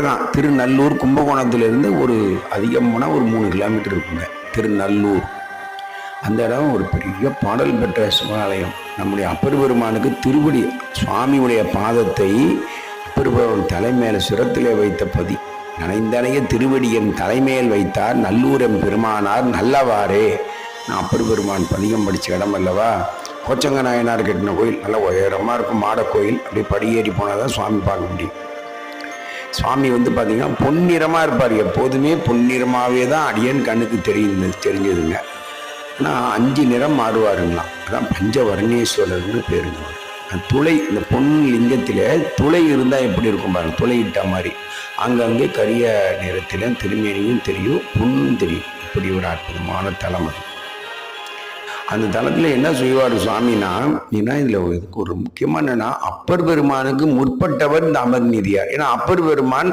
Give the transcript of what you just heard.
தான். திருநல்லூர் கும்பகோணத்திலிருந்து ஒரு அதிகம் போனால் ஒரு மூணு கிலோமீட்டர் இருக்குங்க. திருநல்லூர். அந்த இடம் ஒரு பெரிய பாடல் பெற்ற சிவாலயம். நம்முடைய அப்பர் பெருமானுக்கு திருவடி சுவாமியுடைய பாதத்தை அப்பர் பெருமான் தலைமையில சிரத்திலே வைத்த பதி. நனைந்தனைய திருவடியின் தலைமையில் வைத்தார் நல்லூர் எம் பெருமானார் நல்லவாறே. நான் அப்பர் பெருமான் பதிகம் படித்த இடம் அல்லவா? கோச்சங்க நாயனார் கட்டின கோயில் நல்ல உயரமாக இருக்கும் மாட கோயில். அப்படியே படியேறி போனால் தான் சுவாமி பார்க்க முடியும். சுவாமி வந்து பார்த்தீங்கன்னா பொன்னிறமாக இருப்பார். எப்போதுமே பொன்னிறமாகவே தான் அடியன் கண்ணுக்கு தெரியுது தெரிஞ்சதுங்க. ஆனால் அஞ்சு நிறம் மாறுவாருங்களாம். அதான் பஞ்சவர்ணேஸ்வரர்னு பேருங்க அந்த துளை இந்த பொன் லிங்கத்தில் துளை இருந்தால் எப்படி இருக்கும் பாருங்க. துளை இட்ட மாதிரி. அங்கங்கே கரிய நிறத்தில் திருமேனியும் தெரியும் பொண்ணும் தெரியும். இப்படி ஒரு அற்புதமான தலம் அது. அந்த தளத்தில் என்ன செய்வார் சுவாமினா ஏன்னா இதில் இதுக்கு ஒரு முக்கியமான என்னன்னா அப்பர் பெருமானுக்கு முற்பட்டவர் இந்த அமர்நீதியார். ஏன்னா அப்பர் பெருமான்